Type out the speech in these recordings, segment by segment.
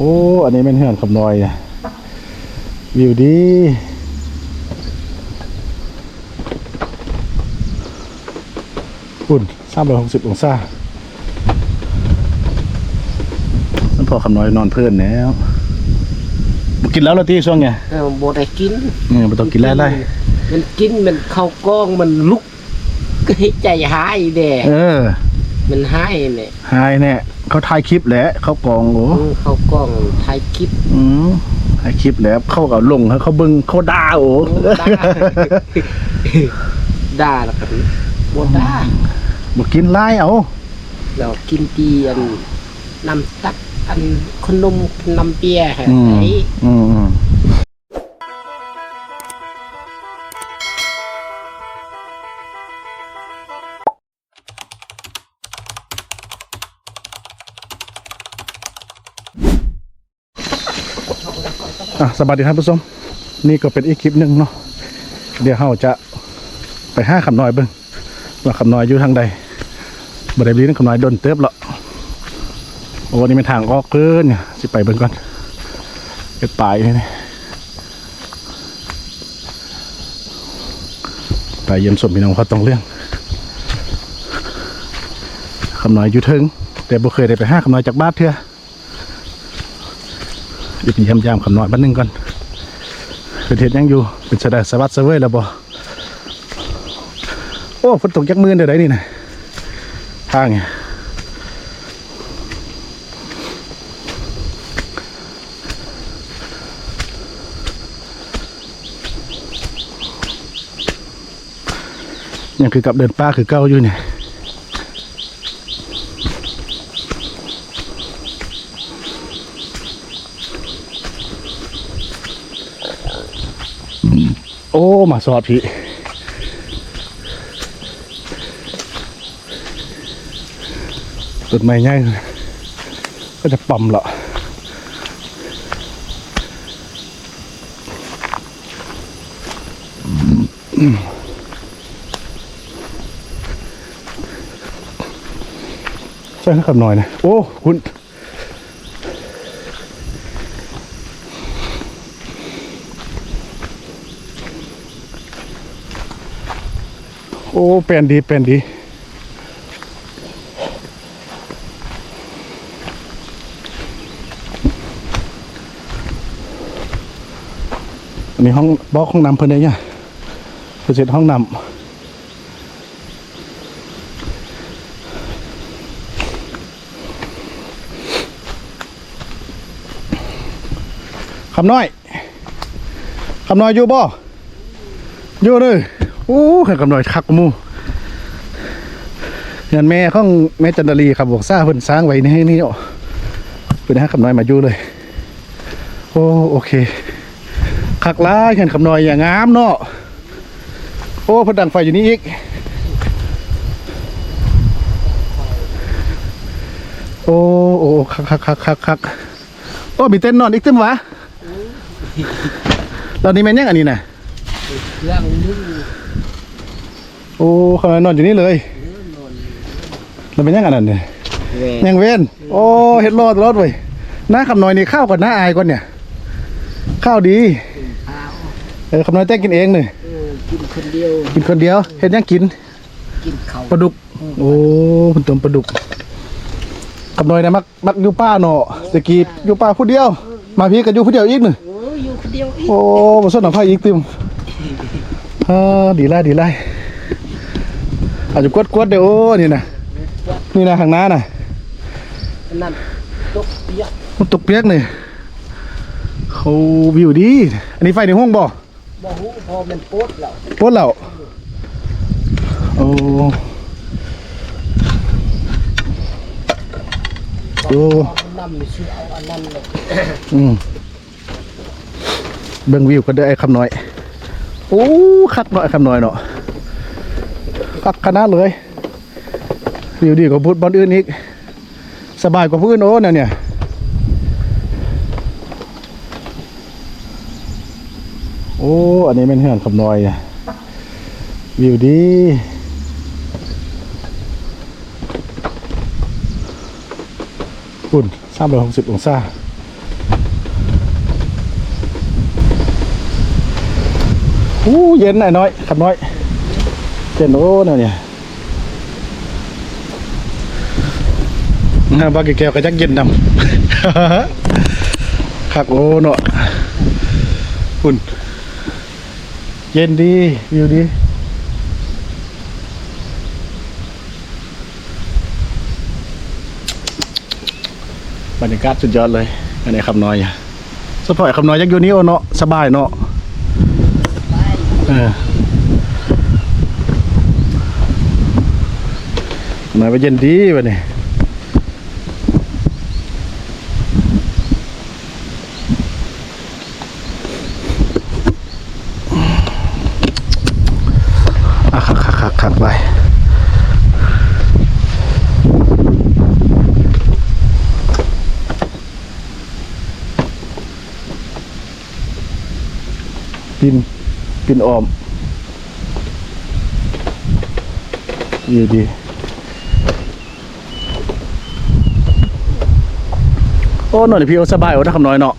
โอ้ อันนี้เป็นเหือนคำน้อยนะวิวดีอุ่นสามร้อยหกสิบองศามันพอคำน้อยนอนเพื่อนแล้วบ่กินแล้วละที่ช่วงไงเออบ่ได้กินเออไม่ต้องกินแล้วไรมันกินมันเข้ากล้องมันลุกก็ให้ใจหายแด่เออ มันหายเนี่ยหายแน่ เขาถ่ายคลิปแหละเขากองโอ้อืมเข้ากล้องถ่ายคลิปอืมถ่ายคลิปแล้วเขากับลงให้เขาเบิ่งเขาด่าโอ้ด่าด่าแล้วกันบ่ด่าบ่กินไล่เอาแล้วกินตีอันน้ำตักอันขนมน้ำเปียฮะอืมไอ้ สวัสดีครับผู้ชมนี่ก็เป็นอีกคลิปหนึ่งเนาะเดี๋ยวเราจะไปห้าคำน้อยเบิ่งว่าคำน้อยอยู่ทางใดบริเวณคำน้อยโดนเติบแล้วโอ้นี่เป็นทางออกเกินเนี่ยสิไปเบิ่งก่อนเป็นปลายนี่นะไปเยี่ยมสมพี่น้องเขาต้องเรื่องคำน้อยอยู่เทิงแต่บ่เคยได้ไปห้าคำน้อยจากบ้านเถื่อ หยุดเยี่ยมยามคำน้อยบ้านหนึงก่อนเป็นเทศยังอยู่เป็นสดาสวัสดิ์เสวยแล้วบ่โอ้ฝนตกยักมือเดี๋ยวไดนี่นะทางไงยังคือกับเดินป่าคือเก้าอยู่เนี่ย อ้มาสอดพี่ต้นไม้ใหญ่ก็จะปั๊มละใช่ครับหน่อยนะ โอ้ คุณ อ้แปลนดีแปลนดีอันนี้ห้องบล็อกห้องน้ำเพิ่นได้เนี่ยเพิ่นเสร็จห้องน้ำคำน้อย คำน้อยอยู่บ่อยู่เลย โอ้ขันคำน้อยคักมูเงินแม่ของแม่จันดาลีครับบอกซ่าเพิ่นสร้างไว้นี่ให้นี่อะเพิ่นให้คำน้อยมาอยู่เลย โอ้โอเคคักล้ายเห็นคำน้อยอย่างงามเนาะโอ้พดังไฟอยู่นี่อีก โอ้โอ้คักคักคักคักคักโอ้มีเต้นนอนอีกเต็มวะตอนนี้แม่นยังอันนี้นะเครื่องนึ่ง โอ้คำน้อยนอนอยู่นี่เลยแล้วเป็นยังอันนั้นเนี่ยแหวยังเว้นโอ้เฮ็ดรอดรอดเว้ยหน้าคำน้อยนี่ข้าวก่อนหน้าอายก่อนเนี่ย ข้าวดีข้าวเออคำน้อยแต่งกินเองเนี่ยเออกินคนเดียว กินคนเดียวเฮ็ดยังกิน กินเขาวปลาดุก โอ้คุณต้มปลาดุกคำน้อยนะมักมักอยู่ป้าเนาะตะกี้อยู่ป้าผู้เดียว มาพี่ก็อยู่ผู้เดียวอีกหนึ่งโอ้ยอยู่คนเดียวอีกโอ้มาสนหนังไฟอีกติมเออดีไล่ดีไล่ อาจจะกวดกวดๆเดี๋ยวโอ้นี่นะนี่นะข้างหน้าน่ะอันนั่นตกเปียกมันตกเปียกนี่เขาวิวดี อันนี้ไฟในห้องบ่บ่ฮู้พอมันโปดแล้วปวดแล้วโอ้โอ้เอาน้ำนี่สิเอาอันนั้นเลยอืมเบิ่งวิวก็ได้ไอ้คำน้อย โอ้คักหน่อยคำน้อยเนาะ กักคณะเลยวิวดีกว่าพุทธบอลอื่นอีก สบายกว่าพื้นโอ้เนี่ยเนี่ยโอ้ อันนี้เป็นเหินขับน้อยวิวดีอุ่น360องศาอู้เย็นหน่อยน้อยขับน้อย เย็นโอ้เนี่ยเนี่ยงานบากิแก้วก็จักเย็นนำคักโอ้เนาะคุณเย็นดีวิวดีบรรยากาศสุดยอดเลย อันนี้คำน้อยอะสปอยคำน้อยยักอยู่นี้โอเนาะสบายเนาะไปเออ หน่อยไปเย็นดีวะนี่อะคักคักคักคักไปปินปินออมดีดี โอ้หน่อยพี่โอสบายโอ้ถ้าคำน้อยเนาะ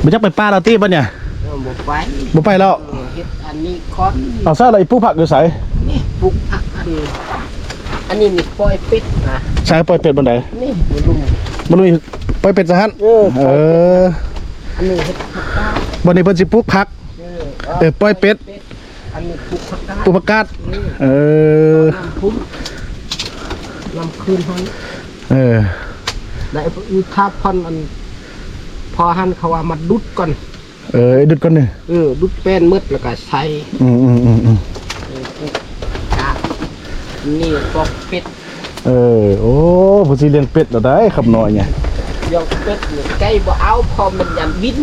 ไม่จักไปป้าเราตีป่ะเนี่ยเออหมดไปบ่ไปแล้วเออเฮ็ดอันนี้คอนเอาซะอะไรผู้ผักอยู่ใสนี่ปลูกผักอันอันนี้นี่ปล่อยเป็ดนะใช้ปล่อยเป็ดบนไหนนี่บ่ลุมมันลุยปล่อยเป็ดซะฮั่นเออเอออันนี้เฮ็ดผักกาดบนนี้เพิ่นสิปลูกผักเออเออปล่อยเป็ดอันนี้ปลูกผักกาดปลูกผักกาดเออน้ำพุ่มน้ำคืนหัน เออได้มีทาพันอัน พอหันเขาว่ามาดุดก่อน เออดึดก่อนนี่เออดุดแป้นมืดแล้วก็ใส่อืมอืมอืมอืมเออปลูกกาดนี่ปอกเป็ดเออ โอ้ผู้สิเลี้ยงเป็ดแล้วได้คำน้อยเนี่ยยกเป็ดนี่ใกล้บ่เอาพอมันยันวิน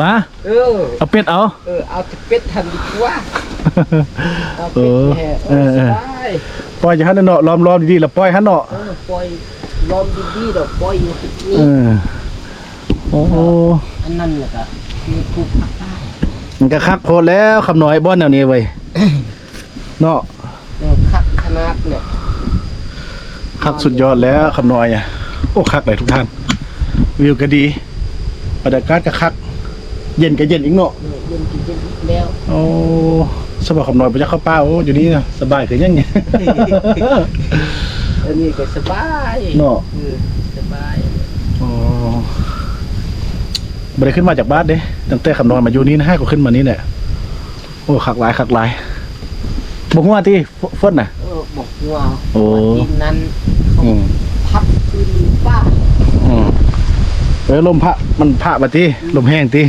มาเออ เอาเป็ดเอา เออ เอาแต่เป็ดทันดีกว่า เอาเอเป็ดอแห่เอเอออสเออบายปล่อยจะฮันเนาะล้อมล้อมดีๆแล้วปล่อยฮันเนาะเออปล่อยลอมดีๆดอกปล่อยอยู่นี่เออโอ้โหอันนั้นแหละก็คือปลูกผักได้มันก็คักโพดแล้วคำน้อยบ้อนแนวนี้เว้ยเนาะเออคักขนาดเนี่ยคักสุดยอดแล้วคำน้อยอะโอ้คักเลยทุกท่าน วิวก็ดีบรรยากาศก็คัก เย็นก็เย็นอีกเนาะเออเย็นกินเย็นอีกแล้วโอ้ สบายคำน้อยไปจะเข้าป้าโอ้อยู่นี่นะสบายคือยังไง อันนี้ก็สบายเนาะเออสบายอ๋อบ่ได้ขึ้นมาจากบ้านเด้ตั้งแต่คำน้อยมาอยู่นี่นะให้ก็ขึ้นมานี่แหละโอ้คักหลายคักหลายบ่ฮู้ว่าติฝนน่ะ เออบอกว่าโอ้ ดินนั้นอืมพับขึ้นป้าอืมเออลมพระมันพระบัดทีลมแห้งที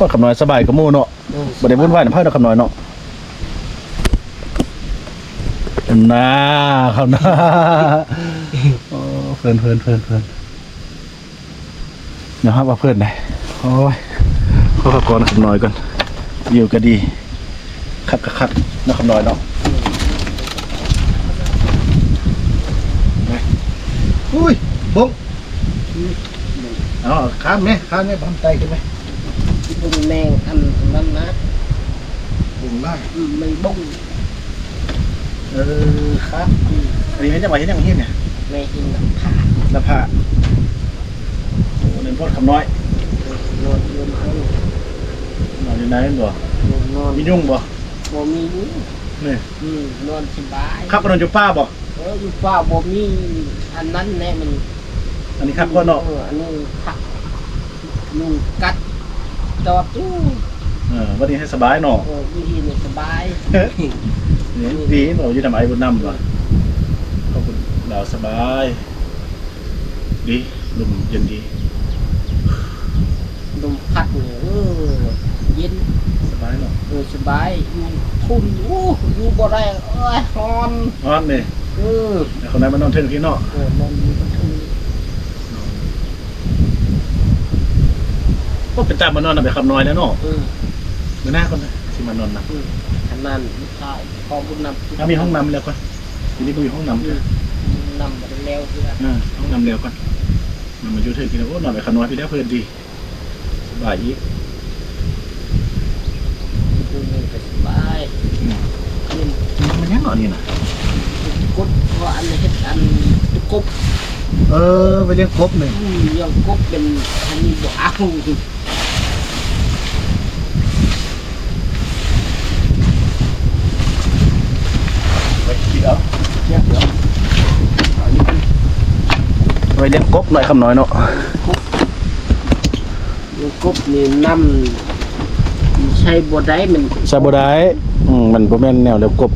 ว่าคำน้อยสบายกับหมู่เนาะเออบ่ได้วุ่นวายนำเพิ่นเนาะคำน้อยเนาะน่าคำน้าโอ้เพิ่นเพิ่นเพิ่นเพิ่นเดี๋ยวครับว่าเพิ่นได้โอ้ยขอขอก่อนคำน้อยก่อนวิวก็ดีคักคักคักเนาะคำน้อยเนาะอุ้ยบงเอาข้ามไหมข้ามไหมบังไตกันไหม บุ้งแมงอันนั้นนะบุงไล่อืมมันบุ้งเออครับอันนี้เห็นจังหวะเห็นจังหวะเห็นเนี่ยแม่หินน่ะผ่าหน้าผากโอ้เน้นพอดคำน้อยนอนนอนนอนนอนอยู่ไหนบ่นอนมียุ่งบ่บ่มีนี่อืมนอนสบายครับก็นอนอยู่ป้าบ่เอออยู่ฟ้าบ่มีอันนั้นแน่มันอันนี้ครับก็เนาะเอออันนี้ผักยุงกัด จอดตู้เออวันนี้ให้สบายเนาะเออวิธีนี่สบายนี่ดีเนาะอยู่ทำไอ้บนน้ำบ่ขอบคุณเราสบาย ดีลมเย็นดีลมพัดเนี่ยเออเย็นสบายเนาะเออสบายอยู่ทุ่นโอ้อยู่บ่ได้เอ้ยฮอนนอนนี่เออแต่คนนั้นมันนอนเทิงที่เนาะเออนอนอยู่บนทุ่น ก็เป็นตามมานอนนะไปคำน้อยแล้วเนาะเออเมื่อหน้าคนนะที่มานอนนะอืมขนาดลูกชายพอบุญนำถ้ามีห้องน้ำแล้วก่อนทีนี้ก็มีห้องน้ำด้วยนำมาแล้วเพื่ออ่าห้องน้ำแล้วก่อนมันมาอยู่เถิงกินแล้วโอ้นอนไปคำน้อยพี่ได้เพื่อนดีสบายอีกดูนี่ก็สบายเย็นมันยังเหรอนี่นะกดว่าอันนี้เฮ็ดอันตุกบอเออไปเลี้ยงกบหนึ่งอืมยังกบเป็นอันนี้บ่เอา ไปกินเอาเลี้ยงเอา ไปเลี้ยงกบหน่อยคำน้อยเนาะยังกบนี่นำใช้บ่ได้มันซาบูได้อืมมันบ่แม่นแนวเลี้ยงกบ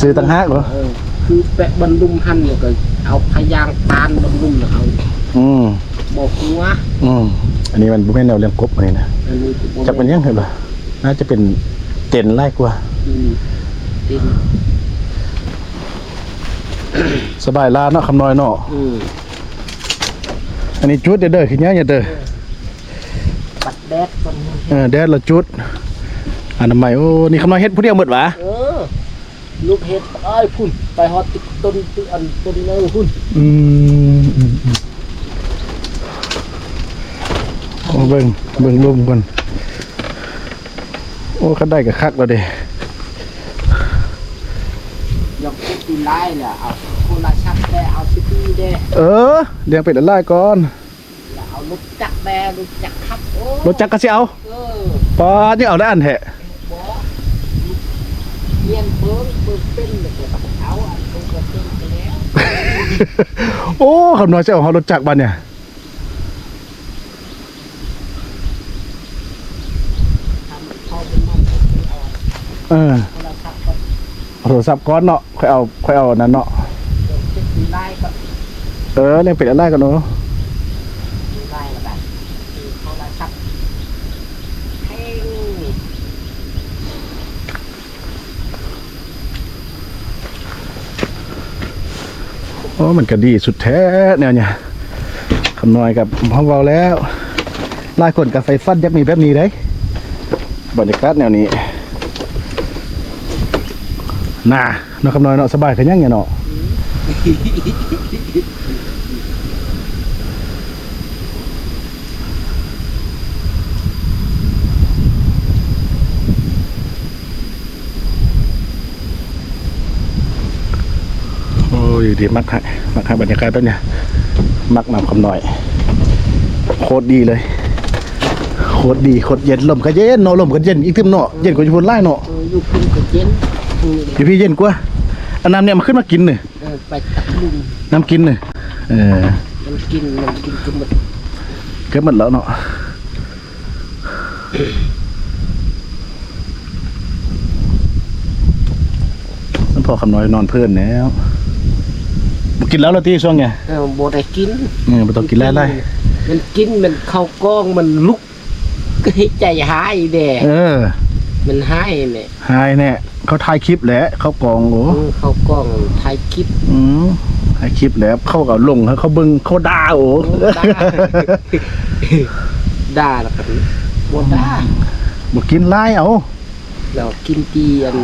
ซื้อตั้งหากเหรอเออคือแปะบรรลุมหันเนี่ยก็เอาพยางปานบรรลุมแล้วเอาอืมบอกหัวอืมอันนี้มันบ่แม่นแนวเลี้ยงกบอันนี้นะอันนี้ก็บ่จะเป็นยังไงล่ะน่าจะเป็นเต็นไล่กว่าอืมติน สบายลาเนาะคำน้อยเนาะอืมอันนี้จุดเด้อเด้อขี้เนี้ยอย่าเด้อปัดแดดก่อนนะเออแดดละจุดอันนั้นใหม่โอ้นี่คำน้อยเฮ็ดผู้เดียวหมดหวะเออลูกเห็ดเอ้ยพุ่นไปฮอดติดต้นติดอันต้นเลยพุ่นอืมอืมอืมโอ้เบิ่งเบิ่งลมก่อนโอ้คันได้ก็คักแล้วเด้ อยากพูด ตีไล่แหละเอาคนละชักแดเอาซิตี้แดเออเลี้ยงเป็ดละลายก่อนแล้วเอารถจักรแดรถจักรขับโอ้รถจักรก็สิเอาเออปอนี่เอาได้อันแท้บอเรียนเบิ้งเบิ้งเป็นเลยก็เอาอันตรงกระเต็มไปแล้วโอ้คำน้อยจะเอารถจักรบัดเนี่ยทำเขาเป็นมันเอา เออคนละชักก็เอา โทรศัพท์ก้อนเนาะค่อยเอาค่อยเอานั้นเนาะเออเลี้ยเป็ดละลายก่อะไล่แล้กันตีคนละโอ้มันก็ดีสุดแท้แนวเนี่ยคำน้อยกับพ่อเบาแล้วลายคนกับไฟฟันยักมีแบบนี้ได้บรรยากาศแนวนี้ น่าเนาะคำน้อยเนาะสบายขยังไงเนาะโอ้ยดีมักฮะมักฮะบรรยากาศแบบเนี้ยมักนำคำน้อย โคตรดีเลย โคตรดีโคตรเย็นลมก็เย็นเนาะลมก็เย็นอีกทึมเนาะเย็นกว่าอยู่นไร่เนาะอยู่พุ่นก็เย็น อืมอยู่พี่เย็นกว่าอันน้ำเนี่ยมันขึ้นมากินเนี่ยเออไปตักลุงน้ำกินเนี่ยเออมันกินมันกินจนหมดเก็บหมดแล้วเนาะนั่นพอคำน้อยนอนเพื่อนแล้วมากินแล้วละตีช่วงไงเออบ่ได้กินเออไม่ต้องกินไล่ไล่มันกินมันเข้ากล้องมันลุกก็ให้ใจหายแด่เออ มันหายเนี่ยหายแน่เขาถ่ายคลิปแหละเขากองโอ้เออเข้ากล้องถ่ายคลิป อืมถ่ายคลิปแหล้วเขาก็ลงให้เขาเบิ่งเขาด่าโอ้ด่าด่าแล้วกันบ่ด่าบ่กินไล่เอาเรากินตีอัน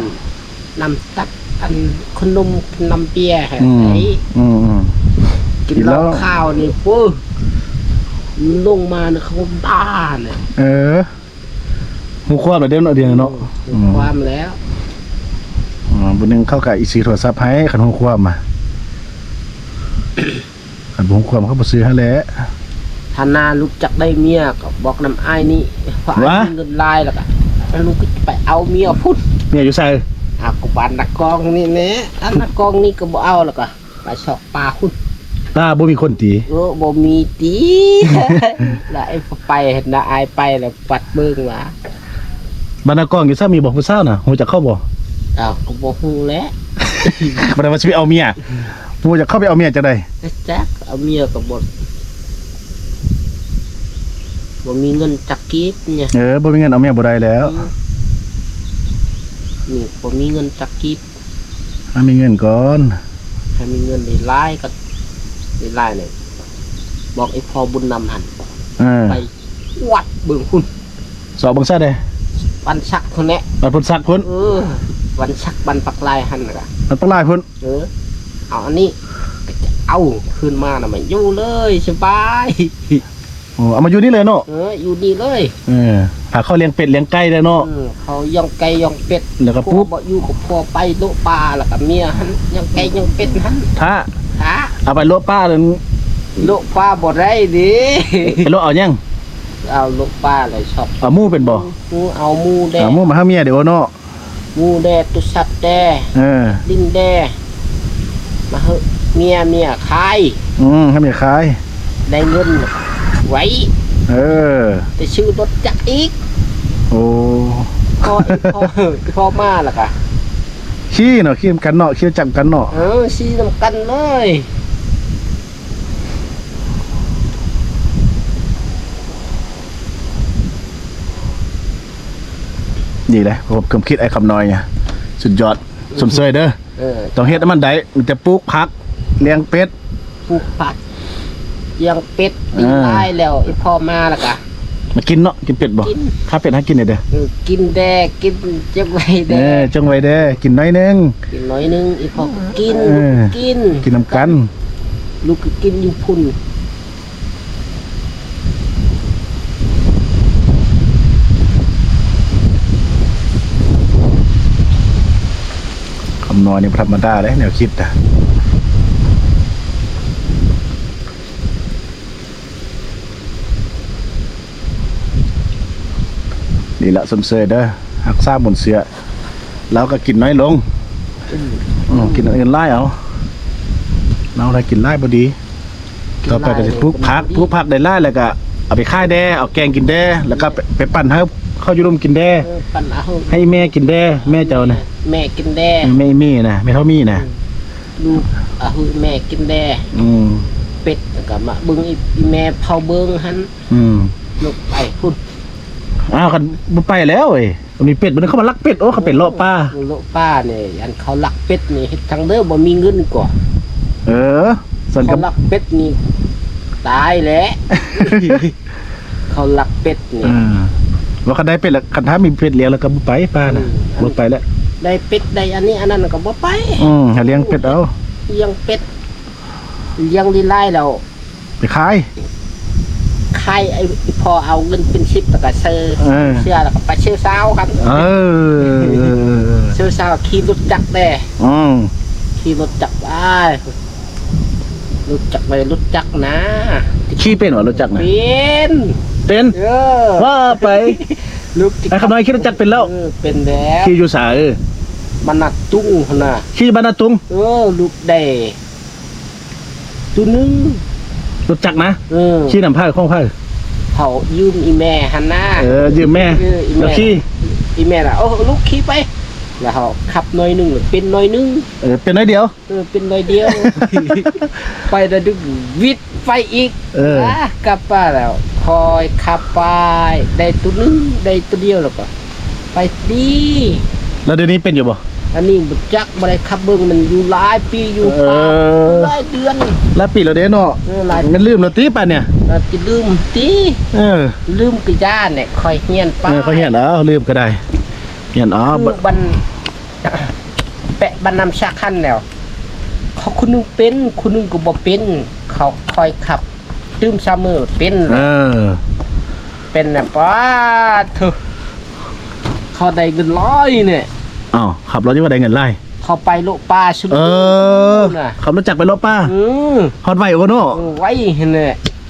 น้ำตักอันขนมน้ำเปียฮะอืมไอ้อืมอืมกินกินแล้เหล้าวข้าวนี่ปุ๊บลงมาเนี่ยเขาด่าเนี่ยเออ หูควบแบบเดิมเนาะเดียวเนาะอืมความแล้วอ๋อบุญนึงเข้ากับอีซีโทรศัพท์ให้ขันหูควบมา ขันหูควบเขาบ่ซื้อให้แหล้วถ้านาลูกจักได้เมียก็บอกน้ำอ้ายนี่เพราะอ้ายวะ มีเงินลายแล้วก็แล้วลูกก็จะไปเอาเมียพุ่นเมียอยู่ใส่อากูบานนักกองนี่แหละอันนักกองนี่ก็บ่เอาแล้วก็ไปชอกปลาพุ่นตาบ่มีคนตีเออบ่มีตี แล้วไอ้ไปเห็นนะอายไปแล้วปัดเบิ่งมา บรรณากองอยู่ซ่ามีบอกผู้สาวน่ะฮู้จักเข้าบ่อ้าวก็บ่ฮู้แหล้วบ่ได้ว่าสิไปเอาเมียฮู้จักเข้าไปเอาเมียจังได๋แจ๊กเอาเมียก็บ่บ่มีเงินจักกีบเนี่ยเออบ่มีเงินเอาเมียบ่ได้แล้วนี่บ่มีเงินจักกีบถ้ามีเงินก่อนถ้ามีเงินได้หลายก็ได้หลายเลยบอกไอ้พ่อบุญนำหันเออไปวัดเบิ่งคุณสอบเบิ่งซะเด้ วันชักคนเนี้ยบัดพุ่นซักพุ่นเออวันชักบันปักลายหันน่ะมันต้องลายพุ่นเออเอาอันนี้ก็จะเอาขึ้นมาน่ะไม่อยู่เลยสบายโอ้เอามาอยู่นี่เลยเนาะเอออยู่นี่เลยเออหาเขาเลี้ยงเป็ดเลี้ยงไก่ได้เนาะเออเขาย่องไก่ย่องเป็ดแล้วก็พวปุ๊กบบ่อยู่กับพ่อไปโลกปลาแล้วก็เมียหันย่องไก่ย่องเป็ดหันถ้าหาเอาไปโลป้าเลยลูกป้าบ่ได้ดิไปโลเอายัง เอาลูกป้าเลยชอบเอาหมู่เป็นบ่หมูเอาหมูแดเอาหมู่มาหาเมียเดี๋ยวเนาะหมูแดตุสัตว์แดเออดินแดมาเหอะเมียเมียขายอืมให้เมียขายได้เงินไว้เออไปซื้อรถจักรอีกโอ้พอพอพอมาและกะขี้เนาะขี้กันเนาะขี้จับกันเนาะเออซีนำกันเลย ดีเลยผมผมคิดไอ้คำน้อยไงสุดยอดสมเสยเด้อเออต้องเฮ็ดให้มันได้มันจะปลูกผักเลี้ยงเป็ด ปลูกผักเลี้ยังเป็ดเออได้แล้วไอ้พ่อมาและกะมากินเนาะกินเป็ดบ่กิน ถ้าเป็ดให้กินหน่อยเด้อเออกินแดกกินเจ็บไว้แดเออกจงไว้เด้อกินน้อยนึง กินน้อยนึงไอ้พ่อก็กินเออ กิน กินน้ำกัน ลูกก็กินอยู่พุ่นำนวณนี่ธรรมดาเลยแนวคิดอะนี่ละสมเสยเด้อหักซ่าหมุนเสือเราก็กินน้อยลงกินอื่นไล่เอาเราอะไรกินไล่บดี ต่อไปก็จะปลูกผักปลูกผักได้ไล่แล้วก็เอาไปค่ายแด้เอาแกงกินแด้แล้วก็ไปไปปั่นให้ เข้าวอยุรมกินแด้เออปันเอาให้แม่กินแด้แม่เจ้านะแม่กินแดแม่มี่นะแม่เท่ามี่นะลูกเอาให้แม่กินแดอืมเป็ดแล้วก็มาเบิ่งอีแม่เผาเบิ่งหันอืมลูกไปพุ่นอ้าวกันบ่ไปแล้วเอ้ยมันมีเป็ดมันเข้ามาลักเป็ดโอ้เขาเป็ดเลาะป้าโลกป้าเนี่ยอันเขาลักเป็ดนี่เฮ็ดทางเด้อบ่มีเงินกว่าเออส่วนเขากับลักเป็ดนี่ตายแหล้วเขาลักเป็ดนี่อ่า ว่าคันได้เป็ดแล้วคันถ้ามีเป็ดเลี้ยงแล้วก็บ่ไปป้านะอืมบ่ไปแล้วได้เป็ดได้อันนี้อันนั้นก็บ่ไปอืมให้เลี้ยงเป็ดเอาเลี้ยงเป็ดเลี้ยงดีไล่แล้วไปขายใครไอ้พอเอาเงินเป็นชิปแล้วก็ซื้อเออเสื้อแล้วก็ไปเชื่อสาวกันเออเชื่อสาวขี่รถจักรแด้อืมขี่รถจักรไปรถจักรไปรถจักรนะขี้เป็นเหรอรู้จักไหมเป็น เป็นเออว่าไปลูกไอ้คำน้อยคิดว่าจักเป็นแล้ว เออเป็นแล้วขี้อยู่สาเออมันนักตุ้งหั่นน่ะขี้บ้านนาตุงเออลูกได้ตัวหนึงรู้จักนะเออขี้นำผ้าข้องผ้าเขายืมอีแม่หันหน้าเออยืมแม่เอออีแม่แล้วขี้อีแม่ล่ะโอ้ลูกขี่ไปแล้วเขาขับหน่อยหนึงเป็นหน่อยหนึงเออเป็นน้อยเดียวเออเป็นหน่อยเดียว ไปแล้วดึกวิทย์ ไปอีกเออะกลับป้านแล้ว คอยขับไป ได้ตัวหนึงได้ตัวเดียวแล้วก็ ไปดีแล้วเดี๋ยวนี้เป็นอยู่บ่ อันนี้บุจักบ่ได้ขับเบิ่งมันอยู่หลายปีอยู่เออหลายเดือน แล้วปีแล้วเด้เนาะเออหลาย มันลืมแล้วตีป่ะเนี่ย เราจะลืมตีเออลืมกิย่าเนี่ยคอยเฮียนไปเออเขาเห็นแล้วลืมก็ได้เห็นอ๋อคือบัน แปะบันนำชักขั้นแล้ว เขาคนหนึงเป็นคนหนึงก็บ่เป็น เขาคอยขับตื้มซามือเป็นเออ เป็นน่ะป้าเถอะเขาได้เงินร้อยเนี่ยอ้าวขับรถยังว่าได้เงินไล่เขาไปโลกป้าชุมเออน่ะขับรถจักรไปรถป้าอืมฮอดไวโอโน่เออไว้เห็นเลย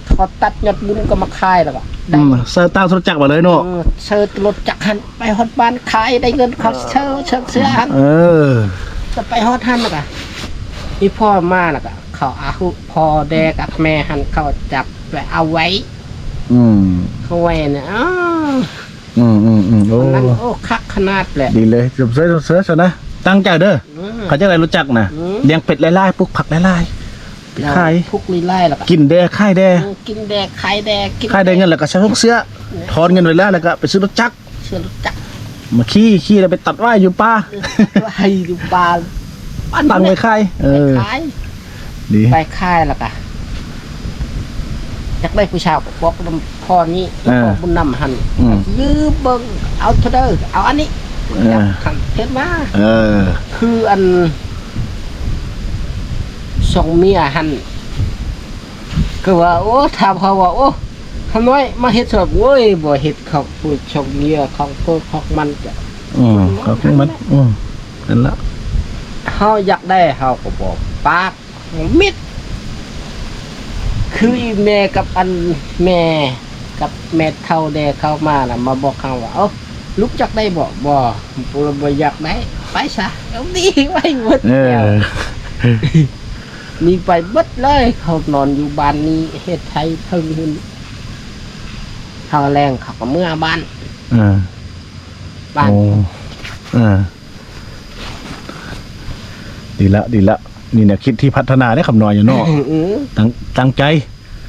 เขาตัดยอดบุญก็มาขายแล้วก็ได้อืมเซอร์ตามรถจักรมาเลยโน่เออเชิญรถจักรหันไปฮอดบ้านขายได้เงินเขาเชิญเชิญเสื้อหันเออจะไปฮอดหันแล้วก็มีพ่อมาแล้วก็ เขาเอาพ่อแดกับแม่หันเขาจับไปเอาไว้ อืมเขาไว้เนี่ยอ้าวอืมอืมอืมโอ้นั่นโอ้คักขนาดแหละดีเลยจบเสือจบเสือซะนะตั้งใจเด้ออืม เขาจะอะไรรู้จักนะอืม เลี้ยงเป็ดไล่ๆปลูกผักไล่ๆไปขายทุกลีไล่แล้วก็กินแดค่ายแดเออกินแดกขายแดกกินค่ายแดเงินแล้วก็ใช้พวกเสื้อถอนเงินไว้แล้วแล้วก็ไปซื้อรถจักรเชื่อรถจักรมาขี้ขี้แล้วไปตัดไว้อยู่ป่าให้ดูปลาตั้งไว้ค่ายเอไปอขาย ดีไปค่ายแล้วก็อยากได้ผู้ชายก็บอกนำพ่อนี้เออพ่อบุญนำหันอืมยืมเบิ่งเอาเถอะเด้อเอาอันนี้เออจับหันเห็นมาเออ คืออันสองเมียหันก็ว่า โอ้ถามเขาว่าโอ้ทำไมมาเฮ็ดสอบโอ้ยบ่เฮ็ดเขาผู้ชองเมียของเพิ่นของมันจะอืมเขาคงมันอืมนั่นละเฮาอยากได้เฮาก็บอกปาก มิด คืออีแม่กับอันแม่กับแม่เท่าแดเข้ามาน่ะ มาบอกเขาว่าเอ้าลูกจักได้บ่บ่ปูบ่อยากได้ไปซะเอาดีไว้หมดเอแล้วอนี่ไปเบิดเลย เขานอนอยู่บ้านนี้เฮ็ดไทยเพิ่งขึ้นทางแรงเขาก็เมื่อบ้านเออบ้าน โอ้เออดีละดีละ นี่เนี่ยคิดที่พัฒนาได้คำนอยอยู่เนอกอือตั้งตั้งใจ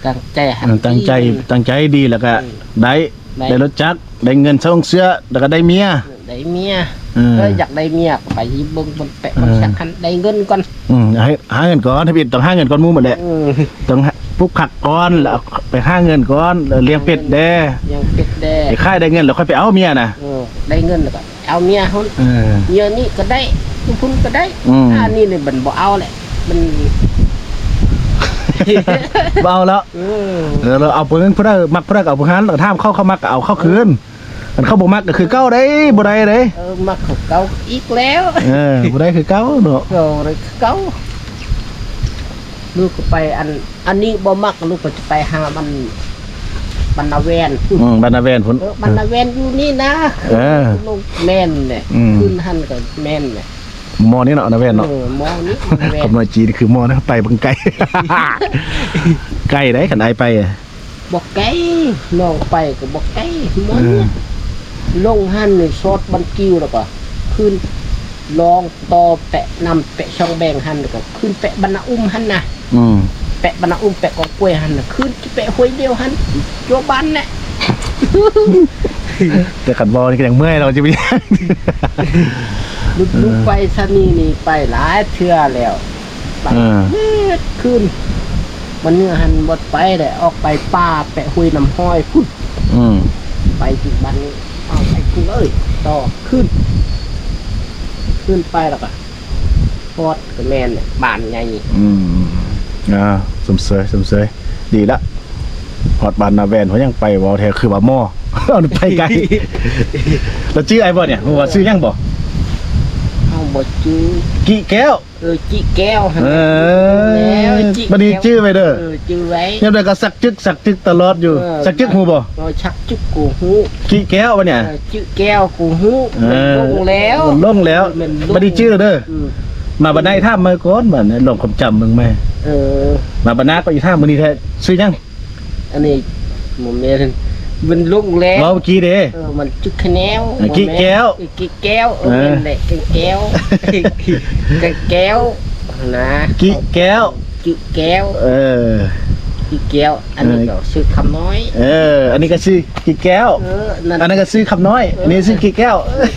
ตั้งใจหัเออตั้งใจตั้งใจดีแล้วก็ได้ได้ได้รถจักรได้เงินส่งเสื้อแล้วก็ได้เมียได้เมียเออเอออยากได้เมียก็ไปยิบเบิ่งบนแปะบนเออสักคันได้เงินก่อนอืมให้หาเงินก่อนถ้าพี่ต้องหาเงินก่อนหมู่หมดแหละอือต้องหาปลุกผักก่อนแล้วเอาไปหาเงินก่อนแล้วเลี้ยงเป็ดแด้ยังเป็ดแดไอ้ค่ายได้เงินแล้วค่อยไปเอาเมียน่ะเออได้เงินแล้วก็เอาเมียเขาเออเมียนี่ก็ได้ ทุกพุ่นก็ได้อืม อันนี้เนี่ยมันบ่เอาแหละ มันบ่เอาแล้วเออเออเราเอาเพิ่นผู้ใดมักผู้ใดก็เอาผู้นั้นแล้วถ้ามเข้าเขามักก็เอาเข้าคืนมันเข้าบ่มักก็คือเก่าได้บ่ได้เด้เออมาเขาเก่าอีกแล้วเออบ่ได้คือเก่าเนาะเก่าเลยเก่าลูกก็ไปอัน อันนี้บ่มักลูกก็จะไปหามันบรรณาแวนอืมบรรณาแวนพุ่น เออบรรณาแวนอยู่นี่นะเออ ลูกแม่นเนี่ยอืม ขึ้นหันกับแม่นเนี่ย หมอนี่เนาะนะแวนเนาะเออหมอนี่บรรณาแวนคำนวณจีนคือหมอนะไปเบังไกล ไกลได้ขันไอไปอะบอกไกลน้องไปก็บอกไกลหมอเออเนี่ยลงหันนี่ซอดบันกิ้วแล้วก็ขึ้นลองต่อแปะนำแปะช่องแบงหันแล้วก็ขึ้นแปะบรรณาอุ้มหันนะอืมแปะบรรณาอุ้มแปะกองกล้วยหันน่ะขึ้นแปะห้วยเดียวหันโจบันเนี่ยแต่ขันบอลนี่ก็ยังเมื่อยเราจะไป ลุกลุกไปสนีนี่ไปหลายเทื่อแล้วไปเออ เฮ็ดขึ้นมันเนื้อหันบดไปเลยออกไปป่าแปะห้วยน้ำห้อยพุ่นอืมไปจุดบันนี้เอาไปกูเลยต่อขึ้น ขึ้นไปแล้วก็พอดกับแมนเนี่ยบานใหญ่อืมอ่าสมเสยสมเสยดีละพอดบานนาแวนเขายังไปวอลแทคือว่าหม้อ เอาไปไกลแล้วชื่อไอ้บ่เนี่ยว่าชื่อยังบ่เอ บดจื้อกี่แก้ว เออจีแก้วหั่นเออแล้วจิบันนี้ชื่อไปเด้อเออจื้อไว้ยังได้ก็สักจึกสักจึกตลอดอยู่ เออ สักจึกหูบ่เราชักจุกกูหูกี่แก้ววะเนี่ย เออจื้อแก้วกูหูเออมันลงแล้วมันลงแล้วมันลงบันนี้ชื่อเด้อ อืมมาบันไดท่ามมาก่อนบัดนี้ลงความจำมึงแม่เออ มาบันนาก็อยู่ท่ามมื้อนี้แท้ซื้อยังอันนี้หมันเมน มันลงแล้วเว้าเมื่อกี้เด้ เออมันจุกคะแนวเออกี่แก้วเออกี่แก้วเออเออ นั่นแหละกี่แก้วกี่แก้วนะกี่แก้วกี่แก้วเออกี่แก้วอันนี้เออก็ซื้อคำน้อย เออ อันนี้ก็ซื้อกี่แก้ว เออนั่นอันนั้นก็ซื้อคำน้อยอันนี้ซื้อกี่แก้ว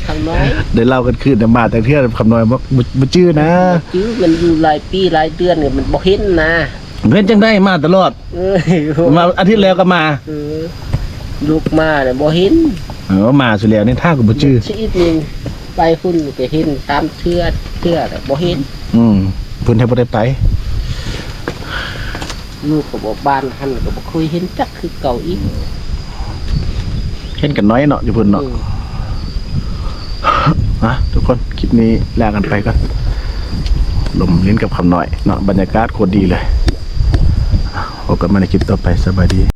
คำน้อยเดี๋ยวเล่ากันคืนแต่มาแต่เที่ยวคำน้อยบ่บ่บ่ชื่อนะจื้อมันอยู่หลายปีหลายเดือนเนี่ยมันบ่เห็นนะเว้นจังได้มาตลอด เออมาอาทิตย์แล้วก็มา เออ ลูกมาเนี่ยบ่เห็นเออมาสุดแล้วนี่ท่าก็บ่ชื่อชีวิตหนึงไปหุ่นก็เห็นตามเทือเทือแต่บ่เห็นอืมเพิ่นให้บ่ได้ไปลูกก็บ่บ้านหันก็บ่เคยเห็นจักคือเก่าอีกเห็นกันน้อยเนาะอยู่เพิ่นเนาะเออนะทุกคนคลิปนี้ลากันไปก่อนลมลิ้นกับคำหน่อยเนาะบรรยากาศโคตรดีเลยอะพบกันใหมาในคลิปต่อไปสบายดี